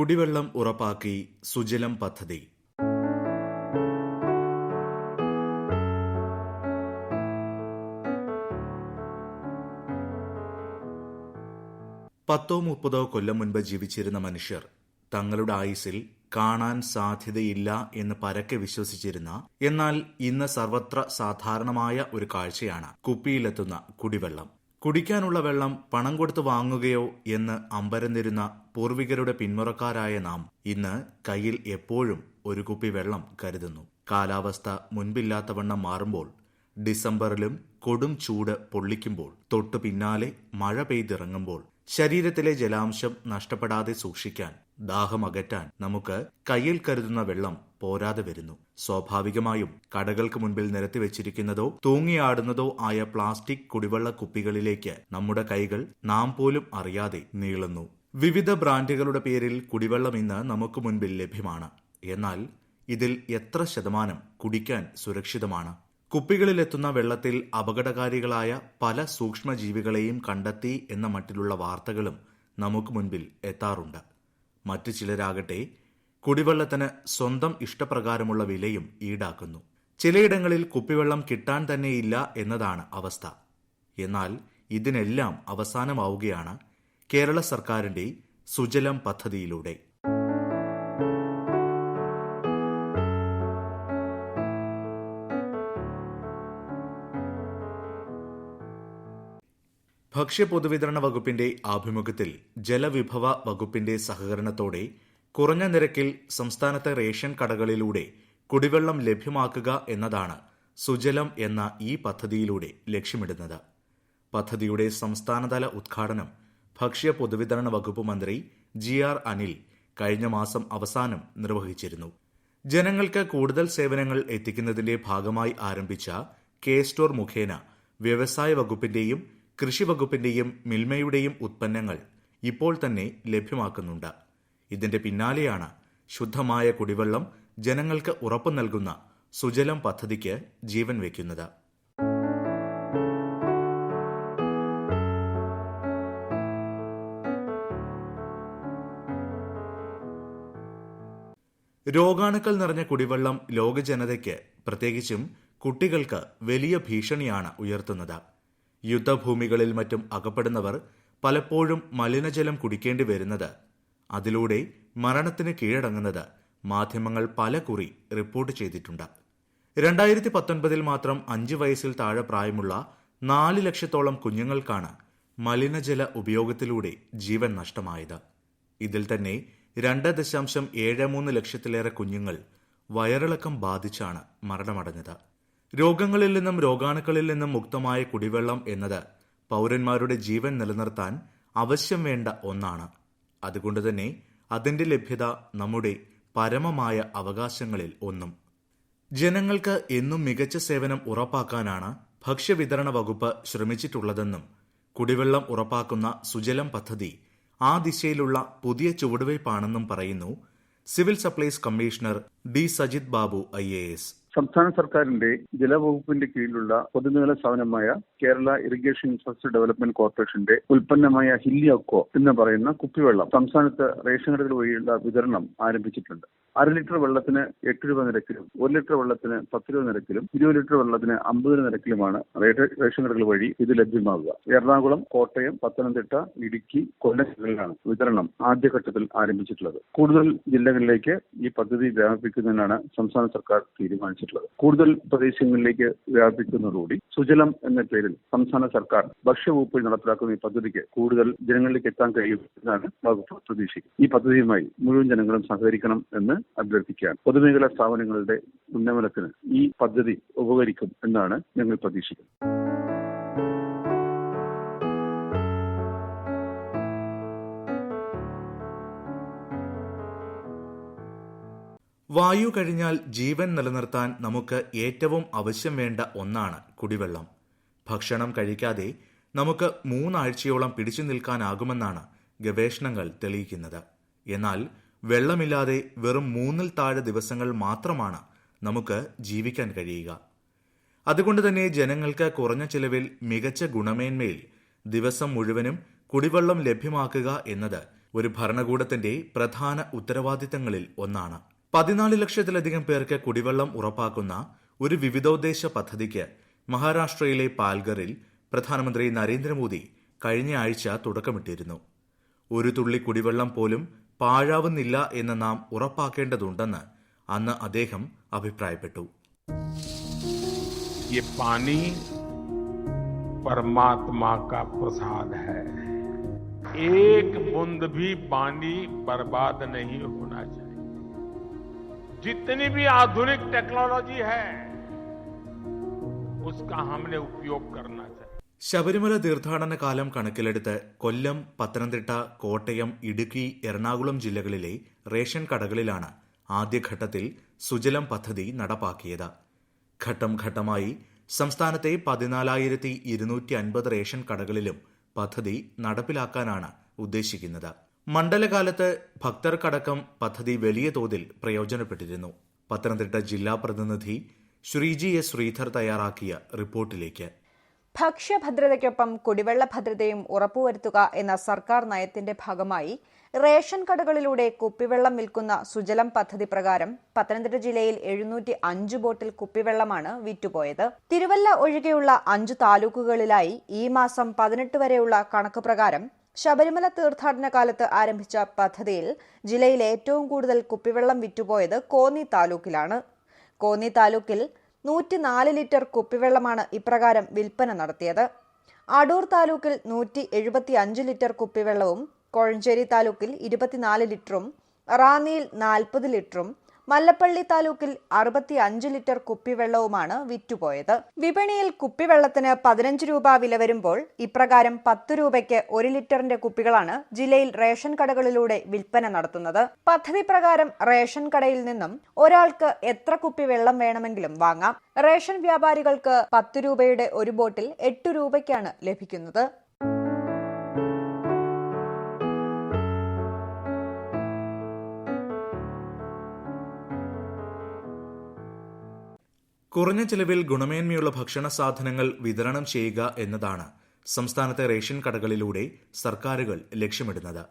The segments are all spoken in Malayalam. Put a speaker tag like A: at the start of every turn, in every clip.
A: കുടിവെള്ളം ഉറപ്പാക്കി സുജലം പദ്ധതി. പത്തോ മുപ്പതോ കൊല്ലം മുൻപ് ജീവിച്ചിരുന്ന മനുഷ്യർ തങ്ങളുടെ ആയുസിൽ കാണാൻ സാധ്യതയില്ല എന്ന് പരക്കെ വിശ്വസിച്ചിരുന്ന എന്നാൽ ഇന്ന് സർവത്ര സാധാരണമായ ഒരു കാഴ്ചയാണ് കുപ്പിയിലെത്തുന്ന കുടിവെള്ളം. കുടിക്കാനുള്ള വെള്ളം പണം കൊടുത്ത് വാങ്ങുകയോ എന്ന് അമ്പരന്നിരുന്ന പൂർവികരുടെ പിന്മുറക്കാരായ നാം ഇന്ന് കയ്യിൽ എപ്പോഴും ഒരു കുപ്പി വെള്ളം കരുതുന്നു. കാലാവസ്ഥ മുൻപില്ലാത്തവണ്ണം മാറുമ്പോൾ ഡിസംബറിലും കൊടും ചൂട് പൊള്ളിക്കുമ്പോൾ തൊട്ടു പിന്നാലെ മഴ പെയ്തിറങ്ങുമ്പോൾ ശരീരത്തിലെ ജലാംശം നഷ്ടപ്പെടാതെ സൂക്ഷിക്കാൻ ദാഹം അകറ്റാൻ നമുക്ക് കയ്യിൽ കരുതുന്ന വെള്ളം പോരാതെ വരുന്നു. സ്വാഭാവികമായും കടകൾക്ക് മുൻപിൽ നിരത്തി വെച്ചിരിക്കുന്നതോ തൂങ്ങിയാടുന്നതോ ആയ പ്ലാസ്റ്റിക് കുടിവെള്ള കുപ്പികളിലേക്ക് നമ്മുടെ കൈകൾ നാം പോലും അറിയാതെ നീളുന്നു. വിവിധ ബ്രാൻഡുകളുടെ പേരിൽ കുടിവെള്ളം ഇന്ന് നമുക്ക് മുൻപിൽ ലഭ്യമാണ്. എന്നാൽ ഇതിൽ എത്ര ശതമാനം കുടിക്കാൻ സുരക്ഷിതമാണ്? കുപ്പികളിലെത്തുന്ന വെള്ളത്തിൽ അപകടകാരികളായ പല സൂക്ഷ്മജീവികളെയും കണ്ടെത്തി എന്ന മട്ടിലുള്ള വാർത്തകളും നമുക്ക് മുൻപിൽ എത്താറുണ്ട്. മറ്റു ചിലരാകട്ടെ കുടിവെള്ളത്തിന് സ്വന്തം ഇഷ്ടപ്രകാരമുള്ള വിലയും ഈടാക്കുന്നു. ചിലയിടങ്ങളിൽ കുപ്പിവെള്ളം കിട്ടാൻ തന്നെയില്ല എന്നതാണ് അവസ്ഥ. എന്നാൽ ഇതിനെല്ലാം അവസാനമാവുകയാണ് കേരള സർക്കാരിന്റെ സുജലം പദ്ധതിയിലൂടെ. ഭക്ഷ്യ പൊതുവിതരണ വകുപ്പിന്റെ ആഭിമുഖ്യത്തിൽ ജലവിഭവ വകുപ്പിന്റെ സഹകരണത്തോടെ കുറഞ്ഞ നിരക്കിൽ സംസ്ഥാനത്തെ റേഷൻ കടകളിലൂടെ കുടിവെള്ളം ലഭ്യമാക്കുക എന്നതാണ് സുജലം എന്ന ഈ പദ്ധതിയിലൂടെ ലക്ഷ്യമിടുന്നത്. പദ്ധതിയുടെ സംസ്ഥാനതല ഉദ്ഘാടനം ഭക്ഷ്യ പൊതുവിതരണ വകുപ്പ് മന്ത്രി ജി ആർ അനിൽ കഴിഞ്ഞ മാസം അവസാനം നിർവഹിച്ചിരുന്നു. ജനങ്ങൾക്ക് കൂടുതൽ സേവനങ്ങൾ എത്തിക്കുന്നതിന്റെ ഭാഗമായി ആരംഭിച്ച കെ സ്റ്റോർ മുഖേന വ്യവസായ വകുപ്പിന്റെയും കൃഷി വകുപ്പിന്റെയും മിൽമയുടെയും ഉത്പന്നങ്ങൾ ഇപ്പോൾ തന്നെ ലഭ്യമാക്കുന്നുണ്ട്. ഇതിന്റെ പിന്നാലെയാണ് ശുദ്ധമായ കുടിവെള്ളം ജനങ്ങൾക്ക് ഉറപ്പു നൽകുന്ന സുജലം പദ്ധതിക്ക് ജീവൻ വയ്ക്കുന്നത്. രോഗാണുക്കൾ നിറഞ്ഞ കുടിവെള്ളം ലോക ജനതയ്ക്ക് പ്രത്യേകിച്ചും കുട്ടികൾക്ക് വലിയ ഭീഷണിയാണ് ഉയർത്തുന്നത്. യുദ്ധഭൂമികളിൽ മറ്റും അകപ്പെടുന്നവർ പലപ്പോഴും മലിനജലം കുടിക്കേണ്ടി വരുന്നത്. അതിലൂടെ മരണത്തിന് കീഴടങ്ങുന്നത് മാധ്യമങ്ങൾ പല കുറി റിപ്പോർട്ട് ചെയ്തിട്ടുണ്ട്. രണ്ടായിരത്തി പത്തൊൻപതിൽ മാത്രം അഞ്ച് വയസ്സിൽ താഴെ പ്രായമുള്ള നാല് ലക്ഷത്തോളം കുഞ്ഞുങ്ങൾക്കാണ് മലിനജല ഉപയോഗത്തിലൂടെ ജീവൻ നഷ്ടമായത്. ഇതിൽ തന്നെ രണ്ട് ദശാംശം ഏഴ് മൂന്ന് ലക്ഷത്തിലേറെ കുഞ്ഞുങ്ങൾ വയറിളക്കം ബാധിച്ചാണ് മരണമടഞ്ഞത്. രോഗങ്ങളിൽ നിന്നും രോഗാണുക്കളിൽ നിന്നും മുക്തമായ കുടിവെള്ളം എന്നത് പൗരന്മാരുടെ ജീവൻ നിലനിർത്താൻ ആവശ്യം വേണ്ട ഒന്നാണ്. അതുകൊണ്ടുതന്നെ അതിന്റെ ലഭ്യത നമ്മുടെ പരമമായ അവകാശങ്ങളിൽ ഒന്നും. ജനങ്ങൾക്ക് എന്നും മികച്ച സേവനം ഉറപ്പാക്കാനാണ് ഭക്ഷ്യവിതരണ വകുപ്പ് ശ്രമിച്ചിട്ടുള്ളതെന്നും കുടിവെള്ളം ഉറപ്പാക്കുന്ന സുജലം പദ്ധതി ആ ദിശയിലുള്ള പുതിയ ചുവടുവയ്പാണെന്നും പറയുന്നു civil supplies commissioner D Sajith Babu I A S.
B: സംസ്ഥാന സർക്കാരിന്റെ ജലവകുപ്പിന്റെ കീഴിലുള്ള പൊതുനില സ്ഥാപനമായ കേരള ഇറിഗേഷൻ ഇൻഫ്രാസ്ട്രക്ചർ ഡെവലപ്മെന്റ് കോർപ്പറേഷന്റെ ഉൽപ്പന്നമായ ഹില്ലിയോക്കോ എന്ന് പറയുന്ന കുപ്പിവെള്ളം സംസ്ഥാനത്ത് റേഷൻ കടകൾ വഴിയുള്ള വിതരണം ആരംഭിച്ചിട്ടുണ്ട്. അര ലിറ്റർ വെള്ളത്തിന് എട്ട് രൂപ നിരക്കിലും ഒരു ലിറ്റർ വെള്ളത്തിന് പത്ത് രൂപ നിരക്കിലും ഇരുപത് ലിറ്റർ വെള്ളത്തിന് അമ്പത് രൂപ നിരക്കിലുമാണ് റേഷൻ കടകൾ വഴി ഇത് ലഭ്യമാകുക എറണാകുളം കോട്ടയം പത്തനംതിട്ട ഇടുക്കി കൊല്ലം ജില്ലകളിലാണ് വിതരണം ആദ്യഘട്ടത്തിൽ ആരംഭിച്ചിട്ടുള്ളത്. കൂടുതൽ ജില്ലകളിലേക്ക് ഈ പദ്ധതി വ്യാപിപ്പിക്കുന്നതിനാണ് സംസ്ഥാന സർക്കാർ തീരുമാനിച്ചിട്ടുള്ളത്. കൂടുതൽ പ്രദേശങ്ങളിലേക്ക് വ്യാപിക്കുന്നതോടുകൂടി സുജലം എന്ന പേരിൽ സംസ്ഥാന സർക്കാർ ഭക്ഷ്യവകുപ്പിൽ നടപ്പിലാക്കുന്ന ഈ പദ്ധതിക്ക് കൂടുതൽ ജനങ്ങളിലേക്ക് എത്താൻ കഴിയും എന്നാണ് വകുപ്പ് പ്രതീക്ഷിക്കുന്നത്. ഈ പദ്ധതിയുമായി മുഴുവൻ ജനങ്ങളും സഹകരിക്കണം എന്ന് അഭ്യർത്ഥിക്കുകയാണ്. പൊതുമേഖലാ സ്ഥാപനങ്ങളുടെ ഉന്നമനത്തിന് ഈ പദ്ധതി ഉപകരിക്കും എന്നാണ് ഞങ്ങൾ പ്രതീക്ഷിക്കുന്നത്.
A: വായു കഴിഞ്ഞാൽ ജീവൻ നിലനിർത്താൻ നമുക്ക് ഏറ്റവും ആവശ്യം വേണ്ട ഒന്നാണ് കുടിവെള്ളം. ഭക്ഷണം കഴിക്കാതെ നമുക്ക് മൂന്നാഴ്ചയോളം പിടിച്ചു നിൽക്കാനാകുമെന്നാണ് ഗവേഷണങ്ങൾ തെളിയിക്കുന്നത്. എന്നാൽ വെള്ളമില്ലാതെ വെറും മൂന്നിൽ താഴെ ദിവസങ്ങൾ മാത്രമാണ് നമുക്ക് ജീവിക്കാൻ കഴിയുക. അതുകൊണ്ട് തന്നെ ജനങ്ങൾക്ക് കുറഞ്ഞ ചിലവിൽ മികച്ച ഗുണമേന്മയിൽ ദിവസം മുഴുവനും കുടിവെള്ളം ലഭ്യമാക്കുക എന്നത് ഒരു ഭരണകൂടത്തിന്റെ പ്രധാന ഉത്തരവാദിത്തങ്ങളിൽ ഒന്നാണ്. പതിനാല് ലക്ഷത്തിലധികം പേർക്ക് കുടിവെള്ളം ഉറപ്പാക്കുന്ന ഒരു വിവിധോദ്ദേശ പദ്ധതിക്ക് മഹാരാഷ്ട്രയിലെ പാൽഗറിൽ പ്രധാനമന്ത്രി നരേന്ദ്രമോദി കഴിഞ്ഞ ആഴ്ച തുടക്കമിട്ടിരുന്നു. ഒരു തുള്ളി കുടിവെള്ളം പോലും പാഴാവുന്നില്ല എന്ന് നാം ഉറപ്പാക്കേണ്ടതുണ്ടെന്ന് അന്ന് അദ്ദേഹം അഭിപ്രായപ്പെട്ടു
C: ये पानी परमात्मा का प्रसाद है एक बूंद भी पानी बर्बाद नहीं होना चाहिए जितनी भी आधुनिक टेक्नोलॉजी है उसका हमने उपयोग करना चाहिए
A: ശബരിമല തീർത്ഥാടന കാലം കണക്കിലെടുത്ത് കൊല്ലം പത്തനംതിട്ട കോട്ടയം ഇടുക്കി എറണാകുളം ജില്ലകളിലെ റേഷൻ കടകളിലാണ് ആദ്യഘട്ടത്തിൽ സുജലം പദ്ധതി നടപ്പാക്കിയത്. ഘട്ടം ഘട്ടമായി സംസ്ഥാനത്തെ പതിനാലായിരത്തി ഇരുന്നൂറ്റി അൻപത് റേഷൻ കടകളിലും പദ്ധതി നടപ്പിലാക്കാനാണ് ഉദ്ദേശിക്കുന്നത്. മണ്ഡലകാലത്ത് ഭക്തർക്കടക്കം പദ്ധതി വലിയ തോതിൽ പ്രയോജനപ്പെട്ടിരുന്നു. പത്തനംതിട്ട ജില്ലാ പ്രതിനിധി ശ്രീജി എസ് ശ്രീധർ തയ്യാറാക്കിയ റിപ്പോർട്ടിലേക്ക്.
D: ഭക്ഷ്യഭദ്രതയ്ക്കൊപ്പം കുടിവെള്ള ഭദ്രതയും ഉറപ്പുവരുത്തുക എന്ന സർക്കാർ നയത്തിന്റെ ഭാഗമായി റേഷൻ കടകളിലൂടെ കുപ്പിവെള്ളം വിൽക്കുന്ന സുജലം പദ്ധതി പ്രകാരം പത്തനംതിട്ട ജില്ലയിൽ എഴുന്നൂറ്റി അഞ്ച് ബോട്ടിൽ കുപ്പിവെള്ളമാണ് വിറ്റുപോയത്. തിരുവല്ല ഒഴികെയുള്ള അഞ്ച് താലൂക്കുകളിലായി ഈ മാസം പതിനെട്ട് വരെയുള്ള കണക്ക് പ്രകാരം ശബരിമല തീർത്ഥാടന കാലത്ത് ആരംഭിച്ച പദ്ധതിയിൽ ജില്ലയിൽ ഏറ്റവും കൂടുതൽ കുപ്പിവെള്ളം വിറ്റുപോയത് കോന്നി താലൂക്കിലാണ്. കോന്നി താലൂക്കിൽ നൂറ്റിനാല് ലിറ്റർ കുപ്പിവെള്ളമാണ് ഇപ്രകാരം വിൽപ്പന നടത്തിയത്. അടൂർ താലൂക്കിൽ നൂറ്റി എഴുപത്തി അഞ്ച് ലിറ്റർ കുപ്പിവെള്ളവും കോഴഞ്ചേരി താലൂക്കിൽ ഇരുപത്തിനാല് ലിറ്ററും റാന്നിയിൽ നാൽപ്പത് ലിറ്ററും മല്ലപ്പള്ളി താലൂക്കിൽ അറുപത്തി അഞ്ച് ലിറ്റർ കുപ്പിവെള്ളവുമാണ് വിറ്റുപോയത്. വിപണിയിൽ കുപ്പിവെള്ളത്തിന് പതിനഞ്ച് രൂപ വില വരുമ്പോൾ ഇപ്രകാരം പത്ത് രൂപയ്ക്ക് ഒരു ലിറ്ററിന്റെ കുപ്പികളാണ് ജില്ലയിൽ റേഷൻ കടകളിലൂടെ വിൽപ്പന നടത്തുന്നത്. പദ്ധതി പ്രകാരം റേഷൻ കടയിൽ നിന്നും ഒരാൾക്ക് എത്ര കുപ്പി വെള്ളം വേണമെങ്കിലും വാങ്ങാം. റേഷൻ വ്യാപാരികൾക്ക് പത്ത് രൂപയുടെ ഒരു ബോട്ടിൽ എട്ട് രൂപയ്ക്കാണ് ലഭിക്കുന്നത്.
A: കുറഞ്ഞ ചെലവിൽ ഗുണമേന്മയുള്ള ഭക്ഷണ സാധനങ്ങൾ വിതരണം ചെയ്യുക എന്നതാണ് സംസ്ഥാനത്തെ റേഷൻ കടകളിലൂടെ സർക്കാരുകൾ ലക്ഷ്യമിടുന്നത്.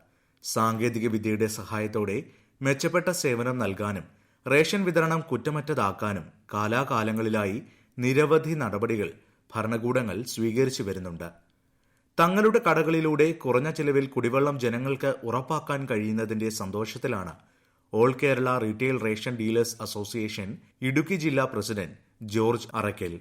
A: സാങ്കേതിക വിദ്യയുടെ സഹായത്തോടെ മെച്ചപ്പെട്ട സേവനം നൽകാനും റേഷൻ വിതരണം കുറ്റമറ്റതാക്കാനും കാലാകാലങ്ങളിലായി നിരവധി നടപടികൾ ഭരണകൂടങ്ങൾ സ്വീകരിച്ചു വരുന്നുണ്ട്. തങ്ങളുടെ കടകളിലൂടെ കുറഞ്ഞ ചെലവിൽ കുടിവെള്ളം ജനങ്ങൾക്ക് ഉറപ്പാക്കാൻ കഴിയുന്നതിന്റെ സന്തോഷത്തിലാണ് all Kerala retail ration dealers association Idukki ജില്ലാ പ്രസിഡന്റ് ജോർജ് അറക്കൽ.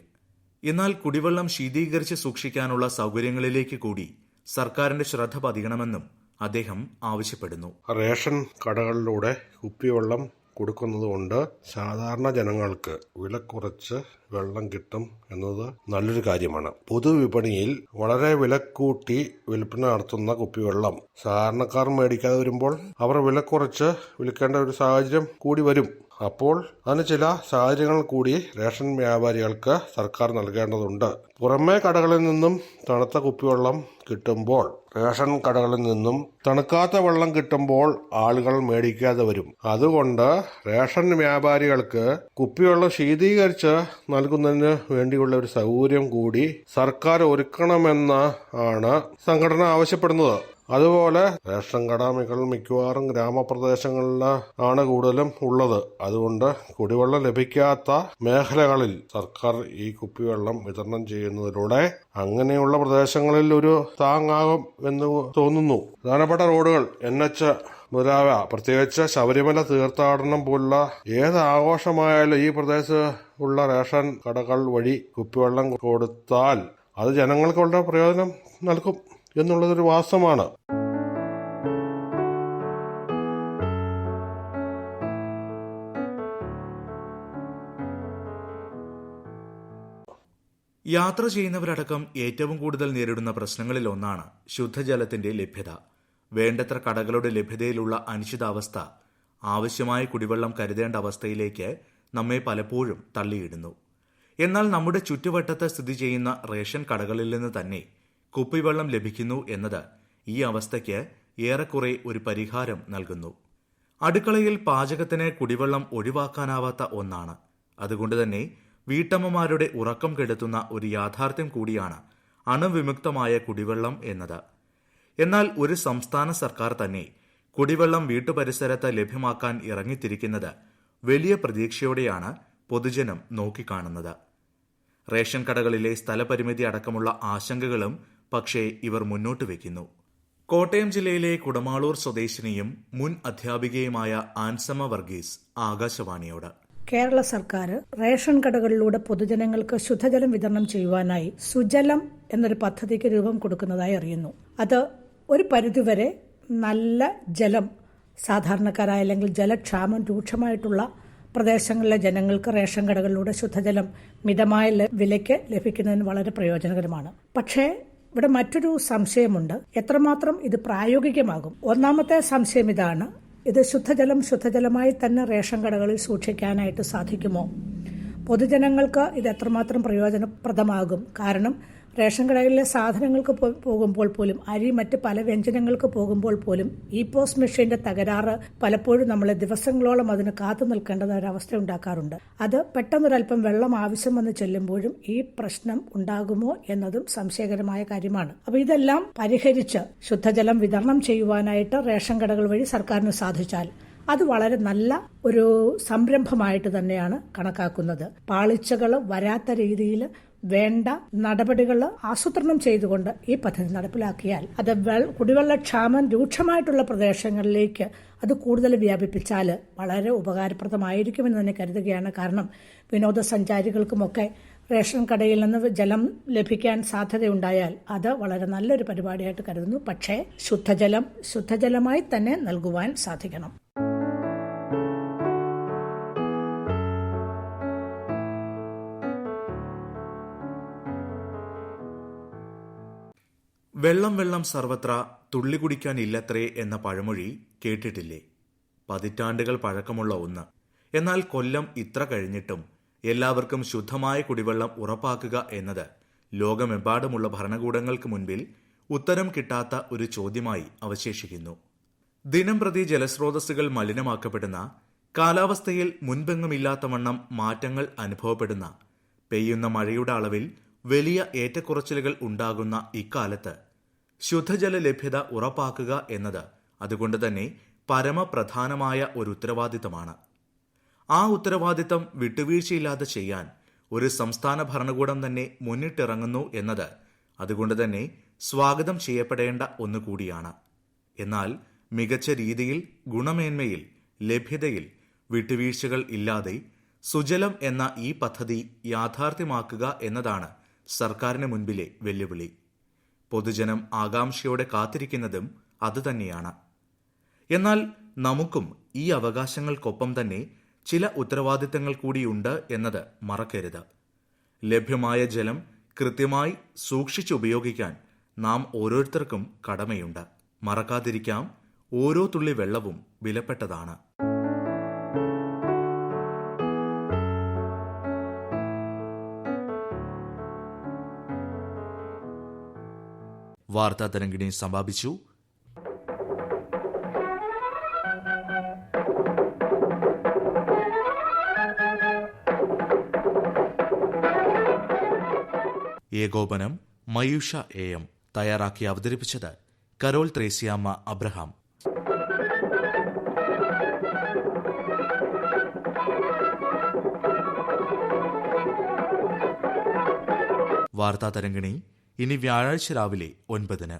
A: എന്നാൽ കുടിവെള്ളം ശീതീകരിച്ച് സൂക്ഷിക്കാനുള്ള സൗകര്യങ്ങളിലേക്ക് കൂടി സർക്കാരിന്റെ ശ്രദ്ധ പതിയണമെന്നും അദ്ദേഹം ആവശ്യപ്പെടുന്നു.
E: റേഷൻ കടകളിലൂടെ കുപ്പിവെള്ളം കൊടുക്കുന്നതുകൊണ്ട് സാധാരണ ജനങ്ങൾക്ക് വില കുറച്ച് വെള്ളം കിട്ടും എന്നത് നല്ലൊരു കാര്യമാണ്. പൊതുവിപണിയിൽ വളരെ വില കൂട്ടി വിൽപ്പന നടത്തുന്ന കുപ്പിവെള്ളം സാധാരണക്കാർ മേടിക്കാതെ വരുമ്പോൾ അവർ വില കുറച്ച് വിൽക്കേണ്ട ഒരു സാഹചര്യം കൂടി വരും. അപ്പോൾ അതിന് ചില സാഹചര്യങ്ങൾ കൂടി റേഷൻ വ്യാപാരികൾക്ക് സർക്കാർ നൽകേണ്ടതുണ്ട്. പുറമേ കടകളിൽ നിന്നും തണുത്ത കുപ്പിവെള്ളം കിട്ടുമ്പോൾ റേഷൻ കടകളിൽ നിന്നും തണുക്കാത്ത വെള്ളം കിട്ടുമ്പോൾ ആളുകൾ മേടിക്കാതെ വരും. അതുകൊണ്ട് റേഷൻ വ്യാപാരികൾക്ക് കുപ്പിവെള്ളം ശീതീകരിച്ച് നൽകുന്നതിന് വേണ്ടിയുള്ള ഒരു സൗകര്യം കൂടി സർക്കാർ ഒരുക്കണമെന്ന് ആണ് സംഘടന ആവശ്യപ്പെടുന്നത്. അതുപോലെ റേഷൻ കടാമികൾ മിക്കവാറും ഗ്രാമപ്രദേശങ്ങളിൽ ആണ് കൂടുതലും ഉള്ളത്. അതുകൊണ്ട് കുടിവെള്ളം ലഭിക്കാത്ത മേഖലകളിൽ സർക്കാർ ഈ കുപ്പിവെള്ളം വിതരണം ചെയ്യുന്നതിലൂടെ അങ്ങനെയുള്ള പ്രദേശങ്ങളിൽ ഒരു താങ്ങാകും എന്ന് തോന്നുന്നു. പ്രധാനപ്പെട്ട റോഡുകൾ എൻ എച്ച് മുതലാവ പ്രത്യേകിച്ച് ശബരിമല തീർത്ഥാടനം പോലുള്ള ഏത് ആഘോഷമായാലും ഈ പ്രദേശത്ത് ഉള്ള റേഷൻ കടകൾ വഴി കുപ്പിവെള്ളം കൊടുത്താൽ അത് ജനങ്ങൾക്കുള്ള പ്രയോജനം നൽകും. എന്നുള്ളതൊരു വാസ്തവമാണ്
A: യാത്ര ചെയ്യുന്നവരടക്കം ഏറ്റവും കൂടുതൽ നേരിടുന്ന പ്രശ്നങ്ങളിൽ ഒന്നാണ് ശുദ്ധജലത്തിന്റെ ലഭ്യത. വേണ്ടത്ര കടകളുടെ ലഭ്യതയിലുള്ള അനിശ്ചിതാവസ്ഥ ആവശ്യമായ കുടിവെള്ളം കരുതേണ്ട അവസ്ഥയിലേക്ക് നമ്മെ പലപ്പോഴും തള്ളിയിടുന്നു. എന്നാൽ നമ്മുടെ ചുറ്റുവട്ടത്ത് സ്ഥിതി ചെയ്യുന്ന റേഷൻ കടകളിൽ നിന്ന് തന്നെ കുപ്പിവെള്ളം ലഭിക്കുന്നു എന്നത് ഈ അവസ്ഥയ്ക്ക് ഏറെക്കുറെ ഒരു പരിഹാരം നൽകുന്നു. അടുക്കളയിൽ പാചകത്തിന് കുടിവെള്ളം ഒഴിവാക്കാനാവാത്ത ഒന്നാണ്. അതുകൊണ്ട് തന്നെ വീട്ടമ്മമാരുടെ ഉറക്കം കെടുത്തുന്ന ഒരു യാഥാർത്ഥ്യം കൂടിയാണ് അണുവിമുക്തമായ കുടിവെള്ളം എന്നത്. എന്നാൽ ഒരു സംസ്ഥാന സർക്കാർ തന്നെ കുടിവെള്ളം വീട്ടുപരിസരത്ത് ലഭ്യമാക്കാൻ ഇറങ്ങിത്തിരിക്കുന്നത് വലിയ പ്രതീക്ഷയോടെയാണ് പൊതുജനം നോക്കിക്കാണുന്നത്. റേഷൻ കടകളിലെ സ്ഥലപരിമിതി അടക്കമുള്ള ആശങ്കകളും പക്ഷേ ഇവർ മുന്നോട്ട് വയ്ക്കുന്നു. കോട്ടയം ജില്ലയിലെ കുടമാളൂർ സ്വദേശിനിയും മുൻ അധ്യാപികയുമായ ആൻസമ വർഗീസ് ആകാശവാണിയോട്.
F: കേരള സർക്കാർ റേഷൻ കടകളിലൂടെ പൊതുജനങ്ങൾക്ക് ശുദ്ധജലം വിതരണം ചെയ്യുവാനായി സുജലം എന്നൊരു പദ്ധതിക്ക് രൂപം കൊടുക്കുന്നതായി അറിയുന്നു. അത് ഒരു പരിധിവരെ നല്ല ജലം സാധാരണക്കാരായ അല്ലെങ്കിൽ ജലക്ഷാമം രൂക്ഷമായിട്ടുള്ള പ്രദേശങ്ങളിലെ ജനങ്ങൾക്ക് റേഷൻ കടകളിലൂടെ ശുദ്ധജലം മിതമായ വിലയ്ക്ക് ലഭിക്കുന്നതിന് വളരെ പ്രയോജനകരമാണ്. പക്ഷേ ഇവിടെ മറ്റൊരു സംശയമുണ്ട്. എത്രമാത്രം ഇത് പ്രായോഗികമാകും? ഒന്നാമത്തെ സംശയം ഇതാണ്. ഇത് ശുദ്ധജലം ശുദ്ധജലമായി തന്നെ റേഷൻ കടകളിൽ സൂക്ഷിക്കാനായിട്ട് സാധിക്കുമോ? പൊതുജനങ്ങൾക്ക് ഇത് എത്രമാത്രം പ്രയോജനപ്രദമാകും? കാരണം റേഷൻ കടകളിലെ സാധനങ്ങൾക്ക് പോകുമ്പോൾ പോലും അരി മറ്റ് പല വ്യഞ്ജനങ്ങൾക്ക് പോകുമ്പോൾ പോലും ഇ പോസ്റ്റ് മെഷീന്റെ തകരാറ് പലപ്പോഴും നമ്മളെ ദിവസങ്ങളോളം അതിന് കാത്തു നിൽക്കേണ്ട ഒരവസ്ഥ ഉണ്ടാക്കാറുണ്ട്. അത് പെട്ടെന്നൊരല്പം വെള്ളം ആവശ്യം വന്ന് ചെല്ലുമ്പോഴും ഈ പ്രശ്നം ഉണ്ടാകുമോ എന്നതും സംശയകരമായ കാര്യമാണ്. അപ്പോൾ ഇതെല്ലാം പരിഹരിച്ച് ശുദ്ധജലം വിതരണം ചെയ്യുവാനായിട്ട് റേഷൻ കടകൾ വഴി സർക്കാരിന് സാധിച്ചാൽ അത് വളരെ നല്ല ഒരു സംരംഭമായിട്ട് തന്നെയാണ് കണക്കാക്കുന്നത്. പാളിച്ചകൾ വരാത്ത രീതിയിൽ വേണ്ട നടപടികൾ ആസൂത്രണം ചെയ്തുകൊണ്ട് ഈ പദ്ധതി നടപ്പിലാക്കിയാൽ അത് കുടിവെള്ളക്ഷാമം രൂക്ഷമായിട്ടുള്ള പ്രദേശങ്ങളിലേക്ക് അത് കൂടുതൽ വ്യാപിപ്പിച്ചാൽ വളരെ ഉപകാരപ്രദമായിരിക്കുമെന്ന് തന്നെ കരുതുകയാണ്. കാരണം വിനോദസഞ്ചാരികൾക്കുമൊക്കെ റേഷൻ കടയിൽ നിന്ന് ജലം ലഭിക്കാൻ സാധ്യതയുണ്ടായാൽ അത് വളരെ നല്ലൊരു പരിപാടിയായിട്ട് കരുതുന്നു. പക്ഷേ ശുദ്ധജലം ശുദ്ധജലമായി തന്നെ നൽകുവാൻ സാധിക്കണം.
A: വെള്ളം വെള്ളം സർവത്ര തുള്ളി കുടിക്കാൻ ഇല്ലത്രേ എന്ന പഴമൊഴി കേട്ടിട്ടില്ലേ? പതിറ്റാണ്ടുകൾ പഴക്കമുള്ള ഒന്ന്. എന്നാൽ കൊല്ലം ഇത്ര കഴിഞ്ഞിട്ടും എല്ലാവർക്കും ശുദ്ധമായ കുടിവെള്ളം ഉറപ്പാക്കുക എന്നത് ലോകമെമ്പാടുമുള്ള ഭരണകൂടങ്ങൾക്ക് മുൻപിൽ ഉത്തരം കിട്ടാത്ത ഒരു ചോദ്യമായി അവശേഷിക്കുന്നു. ദിനം പ്രതി ജലസ്രോതസ്സുകൾ മലിനമാക്കപ്പെടുന്ന കാലാവസ്ഥയിൽ മുൻപെങ്ങുമില്ലാത്ത വണ്ണം മാറ്റങ്ങൾ അനുഭവപ്പെടുന്ന പെയ്യുന്ന മഴയുടെ അളവിൽ വലിയ ഏറ്റക്കുറച്ചിലുകൾ ഉണ്ടാകുന്ന ഇക്കാലത്ത് ശുദ്ധജല ലഭ്യത ഉറപ്പാക്കുക എന്നത് അതുകൊണ്ട് തന്നെ പരമപ്രധാനമായ ഒരു ഉത്തരവാദിത്തമാണ് ആ ഉത്തരവാദിത്തം വിട്ടുവീഴ്ചയില്ലാതെ ചെയ്യാൻ ഒരു സംസ്ഥാന ഭരണകൂടം തന്നെ മുന്നിട്ടിറങ്ങുന്നു എന്നത് അതുകൊണ്ട് തന്നെ സ്വാഗതം ചെയ്യപ്പെടേണ്ട ഒന്നുകൂടിയാണ് എന്നാൽ മികച്ച രീതിയിൽ ഗുണമേന്മയിൽ ലഭ്യതയിൽ വിട്ടുവീഴ്ചകൾ ഇല്ലാതെ സുജലം എന്ന ഈ പദ്ധതി യാഥാർത്ഥ്യമാക്കുക എന്നതാണ് സർക്കാരിന് മുൻപിലെ വെല്ലുവിളി. പൊതുജനം ആകാംക്ഷയോടെ കാത്തിരിക്കുന്നതും അതുതന്നെയാണ് എന്നാൽ നമുക്കും ഈ അവകാശങ്ങൾക്കൊപ്പം തന്നെ ചില ഉത്തരവാദിത്തങ്ങൾ കൂടിയുണ്ട് എന്നത് മറക്കരുത്. ലഭ്യമായ ജലം കൃത്യമായി സൂക്ഷിച്ചുപയോഗിക്കാൻ നാം ഓരോരുത്തർക്കും കടമയുണ്ട്. മറക്കാതിരിക്കാം ഓരോ തുള്ളി വെള്ളവും വിലപ്പെട്ടതാണ്. വാർത്താ തരംഗിണി സമാപിച്ചു. ഏകോപനം മയൂഷ എ എം തയ്യാറാക്കി അവതരിപ്പിച്ചത് കരോൾ ത്രേസ്യാമ്മ അബ്രഹാം. വാർത്താ തരംഗിണി ഇനി വ്യാഴാഴ്ച രാവിലെ ഒൻപതിന്